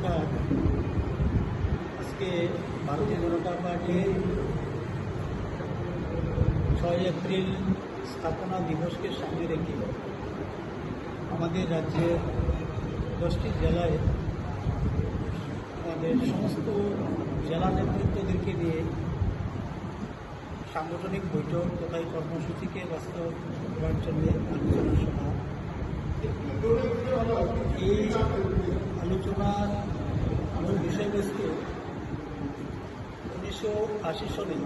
নমস্কার আজকে ভারতীয় জনতা পার্টি ছয় এপ্রিল স্থাপনা দিবসকে সামনে রেখে আমাদের রাজ্যের দশটি জেলায় আমাদের সমস্ত জেলা নেতৃত্বদেরকে নিয়ে সাংগঠনিক বৈঠক তথা কর্মসূচিকে বাস্তব করার জন্য আলোচনা সভা। এই আলোচনার মূল বিষয়বস্তু উনিশশো আশি সনে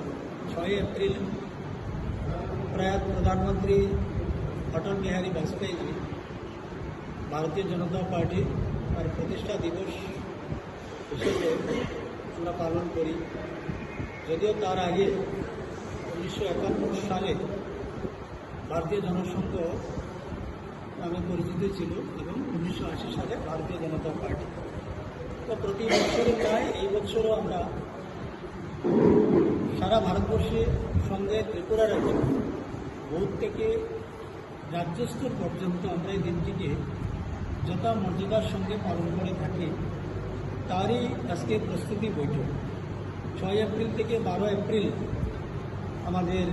ছয় এপ্রিল প্রয়াত প্রধানমন্ত্রী অটল বিহারী বাজপেয়ী ভারতীয় জনতা পার্টি আর প্রতিষ্ঠা দিবস হিসেবে আমরা পালন করি। যদিও তার আগে উনিশশো একান্ন সালে ভারতীয় জনসংঘ নামে পরিচিত ছিল এবং উনিশশো আশি সালে ভারতীয় জনতা পার্টি। তো প্রতি বছরের প্রায় এই বছরও আমরা সারা ভারতবর্ষের সঙ্গে ত্রিপুরা রাজ্যে বুথ থেকে রাজ্য স্তর পর্যন্ত আমরা এই দিনটিকে যথা মর্যাদার সঙ্গে পালন করে থাকি, তারই আজকে প্রস্তুতি বৈঠক। ছয় এপ্রিল থেকে বারো এপ্রিল আমাদের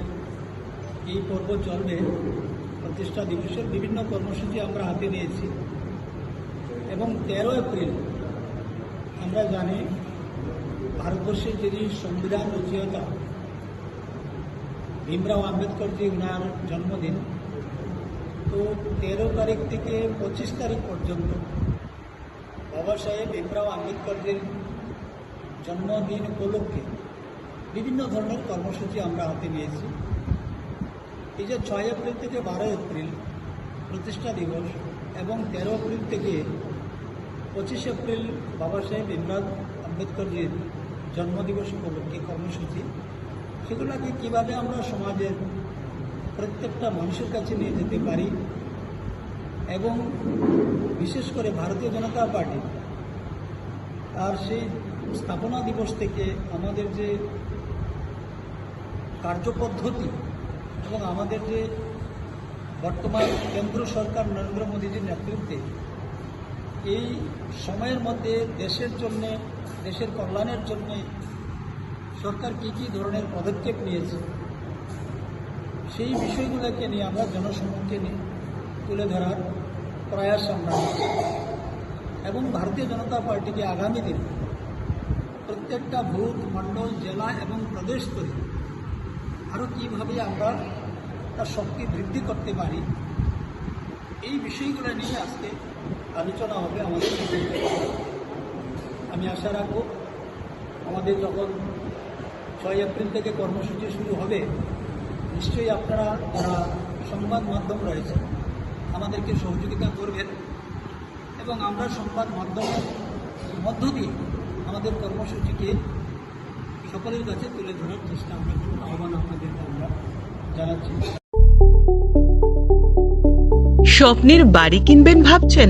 এই পর্ব চলবে। প্রতিষ্ঠা দিবসের বিভিন্ন কর্মসূচি আমরা হাতে নিয়েছি। এবং তেরো এপ্রিল, আমরা জানি ভারতবর্ষের যিনি সংবিধান রচয়িতা ভীমরাও আম্বেদকরজি ওনার জন্মদিন, তো তেরো তারিখ থেকে পঁচিশ তারিখ পর্যন্ত বাবা সাহেব ভীমরাও আম্বেদকরজির জন্মদিন উপলক্ষে বিভিন্ন ধরনের কর্মসূচি আমরা হাতে নিয়েছি। এই যে ছয় এপ্রিল থেকে বারো এপ্রিল প্রতিষ্ঠা দিবস এবং তেরো এপ্রিল থেকে পঁচিশ এপ্রিল বাবা সাহেব ইমরান আম্বেদকরজির জন্মদিবস উপলক্ষে কর্মসূচি। সেগুলোকে কীভাবে আমরা সমাজের প্রত্যেকটা মানুষের কাছে নিয়ে যেতে পারি? এবং বিশেষ করে ভারতীয় জনতা পার্টি, তার সেই স্থাপনা দিবস থেকে আমাদের যে কার্যপদ্ধতি এবং আমাদের যে বর্তমান কেন্দ্র সরকার নরেন্দ্র মোদীজির নেতৃত্বে এই সময়ের মধ্যে দেশের জন্য, দেশের কল্যাণের জন্য সরকার কী কী ধরনের পদক্ষেপ নিয়েছে, সেই বিষয়গুলোকে নিয়ে আমরা জনসম্মুখে তুলে ধরার প্রয়াস আমরা এবং ভারতীয় জনতা পার্টিকে আগামী দিনে প্রত্যেকটা বুথ, মণ্ডল, জেলা এবং প্রদেশ তৈরি আরও কীভাবে আমরা তার শক্তি বৃদ্ধি করতে পারি, এই বিষয়গুলো নিয়ে আজকে আলোচনা হবে আমাদের। আমি আশা রাখব আমাদের যখন ছয় এপ্রিল থেকে কর্মসূচি শুরু হবে, নিশ্চয়ই আপনারা যারা সংবাদ মাধ্যম রয়েছে, আমাদেরকে সহযোগিতা করবেন এবং আমরা সংবাদ মাধ্যমের মধ্য দিয়ে আমাদের কর্মসূচিকে সকলের কাছে তুলে ধরার চেষ্টা আমরা করব। আহ্বান আপনাদেরকে আমরা জানাচ্ছি। স্বপ্নের বাড়ি কিনবেন ভাবছেন?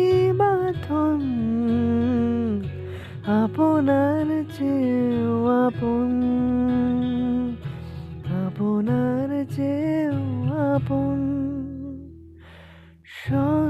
আপনার চেয়েও আপন সব